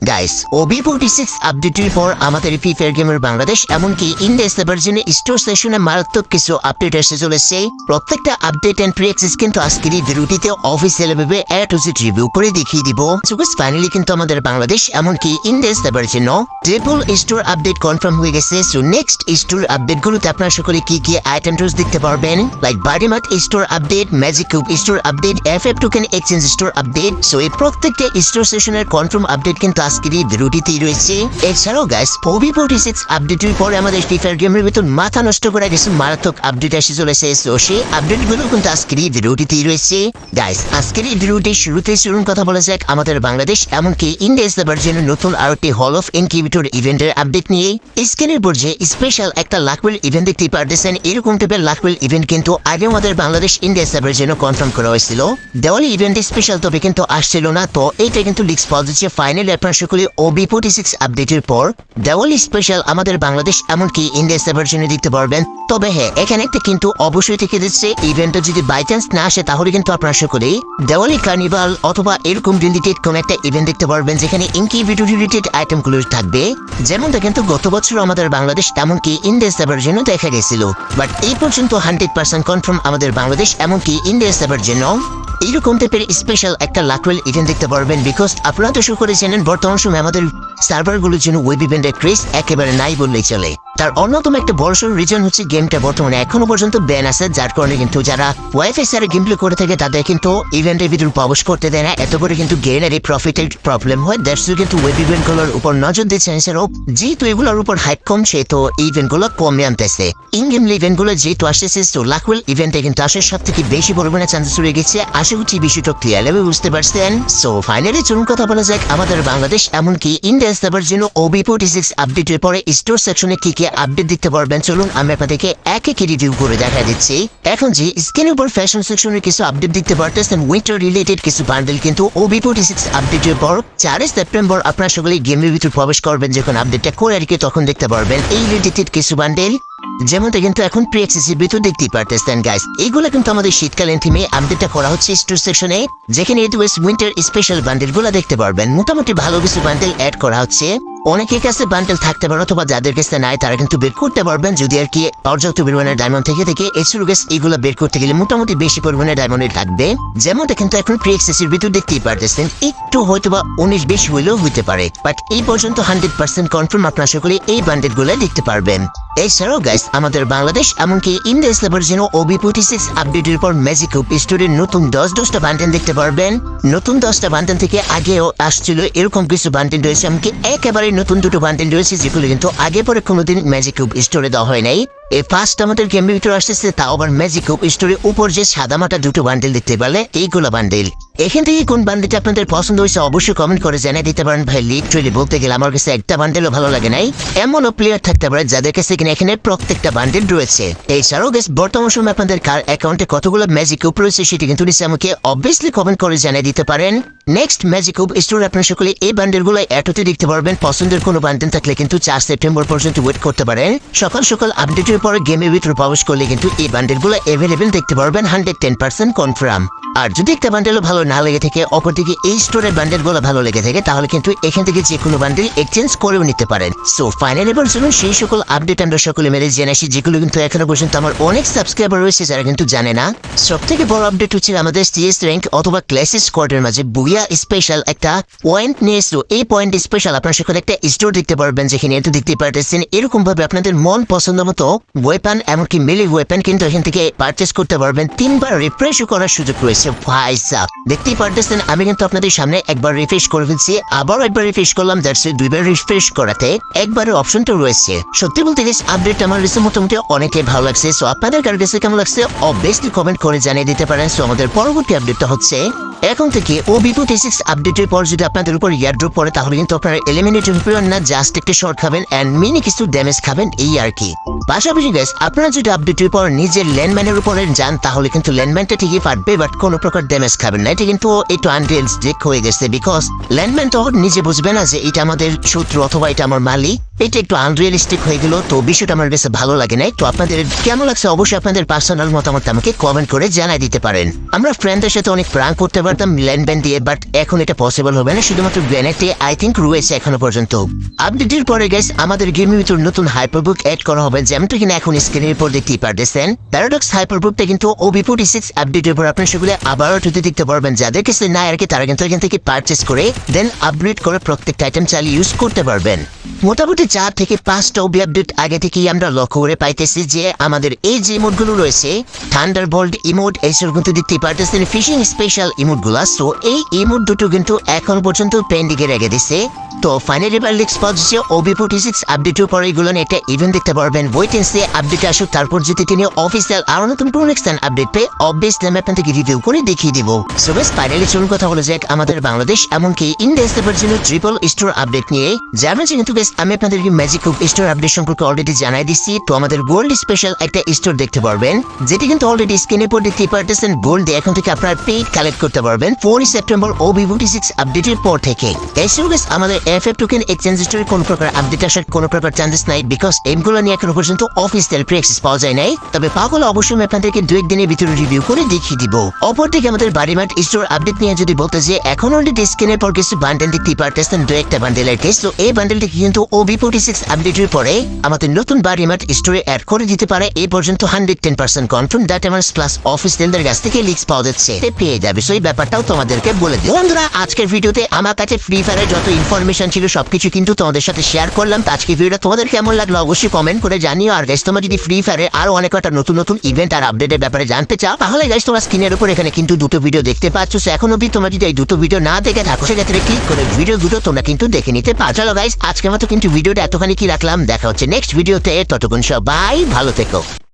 Guys Obi forty six আপডেটের পর আমাদের ফ্রি গেমের বাংলাদেশ এমনকি ইন্ডিয়া সেভার্জনে স্টোর সেশনে মারাত্মক কিছু আপডেট এসে চলেছে প্রত্যেকটা আপডেট এন্ড প্রি কিন্তু আজকের এই ভিডিওটিতে অফিসিয়াল ভাবে এ টু জেড রিভিউ করে দেখিয়ে দিব। ফাইনালি কিন্তু আমাদের বাংলাদেশ এমনকি ইন্ডিয়া সেভার্জনও ট্রিপল স্টোর আপডেট কনফার্ম হয়ে গেছে। সো নেক্সট স্টোর আপডেট গুলোতে আপনারা সকলে কি কি আইটেম টুস দেখতে পারবেন? Like buddy mart store update magic cube store update F F token exchange store update so এই প্রত্যেকটা স্টোর সেশনের কনফার্ম আপডেট কিন্তু আজকের এই রয়েছে। এছাড়াও গাইস ফোবি ফোর্টি সিক্স আপডেটের পরে আমাদের ফ্রি গেমের ভিতর মাথা নষ্ট করা কিছু মারাত্মক আপডেট এসে চলেছে সো সেই আপডেটগুলো কিন্তু আজকের এই রয়েছে। গাইস আজকের এই ভিডিওটি শুরুতে শুরুন কথা বলা যাক আমাদের বাংলাদেশ, এমনকি ইন্ডিয়া ভার্জনের নতুন আরও একটি হল অফ ইনকিউবেটর ইভেন্টের আপডেট নিয়ে। স্ক্রিনের উপর যে স্পেশাল একটা লাকওয়েল ইভেন্ট দেখতে পারতেছেন, এরকম টাইপের লাকওয়েল ইভেন্ট কিন্তু আগে আমাদের বাংলাদেশ ইন্ডিয়া সার্ভার জন্য কনফার্ম করা হয়েছিল। দেওয়ালি ইভেন্ট স্পেশাল তবে কিন্তু আসছিল না, তো এইটা কিন্তু লিক্স যাচ্ছে ফাইনালি আপনার সকলে ওবি ফোর্টি সিক্স আপডেটের পর দেওয়ালি স্পেশাল আমাদের বাংলাদেশ, এমনকি ইন্ডিয়া সার্ভার জন্য দিতে পারবেন। তবে হ্যাঁ এখানে একটা কিন্তু অবশ্যই থেকে দিচ্ছে। ইভেন্টটা যদি বাই চান্স না আসে, তাহলে কিন্তু আপনার সকলেই দেওয়ালি কার্নিভাল অথবা এরকম রিলেটেড কোন একটা ইভেন্ট দেখতে পারবেন, যেখানে ইনকিউবেটর রিলেটেড আইটেমগুলো থাকবে। যেমনটা কিন্তু গত বছর আমাদের বাংলাদেশ, এমনকি ইন্ডিয়া সার্ভার জন্য দেখা গেছিল। বাট এই পর্যন্ত হান্ড্রেড পার্সেন্ট কনফার্ম আমাদের বাংলাদেশ, এমনকি ইন্ডিয়া সার্ভার জন্য এইরকম টাইপের স্পেশাল একটা লাকুয়েল ইভেন্ট দেখতে পারবেন বিকজ আপনারা তো শুরু করে জানেন বর্তমান সময় আমাদের সার্ভারগুলোর জন্য ওয়েব ইভেন্টের ক্রেজ একেবারে নাই বললেই চলে। তার অন্যতম একটা বড়সড় রিজন হচ্ছে গেমটা বর্তমানে এখনও পর্যন্ত ব্যান আছে, যার কারণে কিন্তু যারা ওয়াইফাই সারে গেম প্লে করে থাকে, তাদের কিন্তু ইভেন্টের ভিতর প্রবেশ করতে দেয় না। এত করে কিন্তু গেমের এই প্রফিটের প্রবলেম হয়। দ্যাটস কিন্তু ওয়েব ইভেন্টগুলোর উপর নজর দিচ্ছে এছাড়াও, যেহেতু এগুলোর উপর হাইপ কমছে তো এই ইভেন্টগুলো কমে আনতেছে। ইন গেম ইভেন্টগুলো যেহেতু আসতেছে তো লাকুয়েল ইভেন্টে কিন্তু আসার সব থেকে বেশি পরিমাণে চান্সেস রয়ে গেছে। আশা করছি বিষয়টা ক্লিয়ার হবে বুঝতে পারছেন। সো ফাইনালি চলুন কথা বলা যাক আমাদের বাংলাদেশ, এমনকি ইন্ডিয়া সার্ভার জন্য ওবি ফোর্টি সিক্স আপডেটের পরে স্টোর সেকশনে কি কি আপডেট দিতে পারবেন। চলুন আমি আপনাদেরকে এক কি রিভিউ করে দেখা দিচ্ছি। এখন যে স্ক্রিনের উপর ফ্যাশন সেকশনের কিছু আপডেট দেখতে পারতেছেন উইন্টার রিলেটেড কিছু বান্ডেল কিন্তু ওবি ফোর্টি সিক্স আপডেটের পর চারই সেপ্টেম্বর আপনারা সকলে গেমের ভিতরে প্রবেশ করবেন, যখন আপডেটটা করে আর কি, তখন দেখতে পারবেন। এই রিলেটেড কিছু বান্ডেল যেমনটা কিন্তু এখন প্রি এক্সেসির ভিতর দেখতেই পারতেছেন গাইস এইগুলো কিন্তু আমাদের শীতকালীন থিমে আপডেটটা করা হচ্ছে স্টোর সেকশনে যেখানে এটি ওয়েস্ট উইন্টার স্পেশাল বান্ডেলগুলো দেখতে পারবেন। মোটামুটি ভালো কিছু বান্ডেল অ্যাড করা হচ্ছে। অনেকের কাছে বান্ডেল থাকতে পারে অথবা যাদের কাছে নাই, তারা কিন্তু বের করতে পারবেন। যদি আর কি পর্যাপ্ত পরিমাণের ডায়মন্ড থেকে থেকে এছাড়াও গেস এগুলো বের করতে গেলে মোটামুটি বেশি পরিমাণে ডায়মন্ডের থাকবে। যেমনটা কিন্তু এখন প্রি এক্সেসির ভিতর দেখতেই পারতেছেন। একটু হয়তো বা উনিশ বেশি হইলেও হইতে পারে। বাট এই পর্যন্ত হান্ড্রেড পার্সেন্ট কনফার্ম আপনার সকলে এই বান্ডেলগুলো দেখতে পারবেন। এছাড়াও গাইস আমাদের বাংলাদেশ, এমনকি ইন্ডিয়া স্লেভার যেন ওবি সিক্স আপডেটের পর ম্যাজিক স্টোরের নতুন দশ দশটা বান্টেন দেখতে পারবেন। নতুন দশটা বান্টেন থেকে আগেও আসছিল এরকম কিছু বান্টেন রয়েছে, এমনকি একেবারে নতুন দুটো বান্টেন রয়েছে, যেগুলো কিন্তু আগে পরে কোনোদিন ম্যাজিক স্টোরে দেওয়া হয় নাই। এই ফার্স্ট আমাদের গেমের ভিতরে আসতেছে তাও আবার ম্যাজিক স্টোরের উপর যে সাদা মাটা দুটো বান্ডেল দেখতে পারলে, এইগুলো বান্ডেল এখান থেকে কোন বান্ডেলটা আপনাদের পছন্দ হয়েছে অবশ্যই কমেন্ট করে জানিয়ে দিতে পারেন। ভাই লিটারেলি বলতে গেলে আমার কাছে একটা বান্ডেলও ভালো লাগে নাই। এমনও প্লেয়ার থাকতে পারে যাদের কাছে কিনা এখানে প্রত্যেকটা বান্ডেল রয়েছে। এছাড়াও গেস বর্তমান সময় আপনাদের কার অ্যাকাউন্টে কতগুলো ম্যাজিক কুপ রয়েছে সেটি কিন্তু নিচে আমাকে অবভিয়াসলি কমেন্ট করে জানিয়ে দিতে পারেন। নেক্সট ম্যাজিক কুপ স্টোর আপনার সকলে এই বান্ডেলগুলো এটোতে দেখতে পারবেন। পছন্দের কোনো বান্ডেল থাকলে কিন্তু চার সেপ্টেম্বর পর্যন্ত ওয়েট করতে পারেন। সকাল সকাল আপডেটের পরে গেমের ভিতরে প্রবেশ করলে কিন্তু এই বান্ডেলগুলো অ্যাভেলেবেল দেখতে পারবেন হান্ড্রেড টেন পার্সেন্ট কনফার্ম আর যদি একটা বান্ডেলও ভালো না লেগে থাকে, অপরদিকে এই স্টোরের বান্ডেলগুলো ভালো লেগে থাকে, তাহলে কিন্তু এখান থেকে যে কোনো বান্ডেল এক্সচেঞ্জ করেও নিতে পারেন। সো ফাইনাল এবার চলুন সেই সকল আপডেট আমরা সকলে মেরে জেনে আসি, যেগুলো কিন্তু এখনও পর্যন্ত আমার অনেক সাবস্ক্রাইবার রয়েছে যারা কিন্তু জানে না। সব থেকে বড় আপডেট হচ্ছে আমাদের সিএস র্যাঙ্ক অথবা ক্লাসিস স্কোয়াডের মাঝে বুয়া স্পেশাল একটা পয়েন্ট নিয়ে এসলো এই পয়েন্ট স্পেশাল আপনার সেখানে একটা স্টোর দেখতে পারবেন, যেখানে এত দেখতে পারতেছেন। এরকম ভাবে আপনাদের মন পছন্দ মতো ওয়েপন এমনকি মিলি ওয়েপন কিন্তু এখান থেকে পারচেস করতে পারবেন। তিনবার রিফ্রেশও করার সুযোগ রয়েছে ভাই দেখতেই পারতেছেন, আমি কিন্তু আপনাদের সামনে একবার রিফ্রেশ করে ফেলছি। আবার একবার রিফ্রেশ করলাম দ্যাটস দুইবার রিফ্রেশ করাতে একবারের অপশনটা রয়েছে। সত্যি বলতে গেলে আপডেট আমার কাছে মোটামুটি অনেকে ভালো লাগছে। সো আপনাদের কার কাছে কেমন লাগছে অবভিয়াসলি কমেন্ট করে জানিয়ে দিতে পারেন। সো আমাদের পরবর্তী আপডেটটা হচ্ছে, এখন থেকে ও বিপো টি সিক্স আপডেটের পর যদি আপনাদের উপর ইয়ারড্রপ পড়ে, তাহলে কিন্তু আপনারা এলিমিনেটর পেবেন না জাস্ট একটি শর্ট খাবেন অ্যান্ড মিনি কিছু ড্যামেজ খাবেন এই আর কি। পাশাপাশি গাইস আপনারা যদি আপডেট এর পর নিজের ল্যান্ডম্যানের উপরে যান, তাহলে কিন্তু ল্যান্ডম্যানটা ঠিকই পারবে বাট কোনো প্রকার ড্যামেজ খাবেন না। এটা কিন্তু একটু ডেক হয়ে গেছে বিকজ ল্যান্ডম্যান তো নিজে বুঝবে না যে এটা আমাদের শত্রু অথবা এটা আমার মালিক। এটা একটু আনরিয়েলিস্টিক হয়ে গেল, তো বিষয়টা আমার বেশ ভালো লাগে নাই। তো আপনাদের কেমন লাগছে? অবশ্যই আপনাদের পার্সোনাল মতামত আমাকে কমেন্ট করে জানাই দিতে পারেন। আমরা ফ্রেন্ডদের সাথে অনেক প্রাণ করতে পারতাম ল্যান্ড ব্যান্ড দিয়ে বাট এখন এটা পসিবল হবে না। শুধুমাত্র গ্রেনেটে আই থিঙ্ক রয়েছে এখনও পর্যন্ত। আপডেটের পরে গেস আমাদের গেমের ভিতর নতুন হাইপারবুক অ্যাড করা হবে, যেমনটা কিনা এখন স্ক্রিনের উপর দেখতেই পারতেছেন। প্যারাডক্স হাইপারবুকটা কিন্তু ওবি ফোর্টি সিক্স আপডেটের পর আপনার সেগুলো আবারও যদি দেখতে পারবেন। যাদের কাছে না আর কি, তারা কিন্তু এখান থেকে পারচেস করে দেন আপগ্রেড করে প্রত্যেকটা আইটেম চালিয়ে ইউজ করতে পারবেন। মোটামুটি চার থেকে পাঁচটা ওবি আপডেট আগে থেকেই আমরা লক্ষ্য করে পাইতেছি যে আমাদের এই যে ইমোটগুলো রয়েছে থান্ডার বোল্ড ইমোট এইসব কিন্তু দেখতে পারতেছেন ফিশিং স্পেশাল ইমোটগুলো সো এই ইমোট দুটো কিন্তু এখন পর্যন্ত পেন্ডিংয়ে রেখে দিছে। তো ফাইনাল রিবার লিক্স পাচ্ছে ওবি ফোর্টি সিক্স আপডেটের পরে এগুলো একটা ইভেন্ট দেখতে পারবেন। ওয়েটেন্সে আপডেট আসুক, তারপর যদি তিনি অফিসিয়াল আরও নতুন কোনো নেক্সট আপডেট পেয়ে অবভিয়াসলি আমি আপনাদেরকে রিভিউ করে দেখিয়ে দিব। সো বেশ ফাইনালি চলুন কথা বলে যাক আমাদের বাংলাদেশ, এমনকি ইন্ডিয়া স্টেপের জন্য ট্রিপল স্টোর আপডেট নিয়ে। যাবেন কিন্তু বেশ আমি আপনাদেরকে ম্যাজিক কুক স্টোর আপডেট সম্পর্কে অলরেডি জানাই দিচ্ছি। তো আমাদের গোল্ড স্পেশাল একটা স্টোর দেখতে পারবেন, যেটি কিন্তু অলরেডি স্ক্রিনে পর দেখতে পারতেছেন গোল্ড এখন থেকে আপনার পেড কালেক্ট করতে পারবেন ফোর সেপ্টেম্বর ও ভিভোটি সিক্স আপডেটের পর থেকে। এছাড়াও আমাদের এফ এফ টোকেন এক্সচেঞ্জ স্টোরে কোনো প্রকার আপডেট আসার কোনো প্রকার চান্সেস নাই বিকজ এমগুলো নিয়ে এখনও পর্যন্ত অফিসিয়াল প্রেক্সিস পাওয়া যায় নাই। তবে পাগল অবশ্যই আমি আপনাদেরকে দু একদিনের ভিতরে রিভিউ করে দেখিয়ে দিব। অপরদিকে আমাদের বাড়িমাঠ স্টোর আপডেট নিয়ে যদি বলতে যে এখন অলরেডি স্ক্রিনের পর কিছু বান্ডেল দেখতে পারতেছেন দু একটা বান্ডেলের কেস তো এই বান্ডেলটি কিন্তু ও বি ফোর্টি সিক্স আপডেটের পরে আমাদের নতুন বাড়িমাঠ স্টোরে অ্যাড করে দিতে পারে। এই পর্যন্ত হান্ড্রেড টেন পার্সেন্ট কনফার্ম ডাটামার্স প্লাস অফিসিয়ালদের কাছ থেকে লিক্স পাওয়া যাচ্ছে। পেয়ে যাবে। সেই ব্যাপারটাও তোমাদেরকে বলে দিই। বন্ধুরা, আজকের ভিডিওতে আমার কাছে ফ্রি ফায়ারের যত ইনফরমেশন ছিল, সবকিছু কিন্তু তোমাদের সাথে শেয়ার করলাম। আজকে ভিডিওটা তোমাদের কেমন লাগল অবশ্যই কমেন্ট করে জানিও। আর গাইস তোমরা যদি ফ্রি ফায়ারে আরও অনেক কটা নতুন নতুন ইভেন্ট আর আপডেটের ব্যাপারে জানতে চাও, তাহলে গাইস তোমরা স্ক্রিনের উপর এখানে কিন্তু দুটো ভিডিও দেখতে পাচ্ছ। এখন অব্দি তোমরা যদি এই দুটো ভিডিও না দেখে থাকো, সেক্ষেত্রে ক্লিক করে ভিডিও দুটো তোমরা কিন্তু দেখে নিতে পারো। চলো গাইস আজকের মতো কিন্তু ভিডিওটা এতখানি কি রাখলাম? দেখা হচ্ছে নেক্সট ভিডিওতে। ততক্ষণ সবাই ভালো থেকো।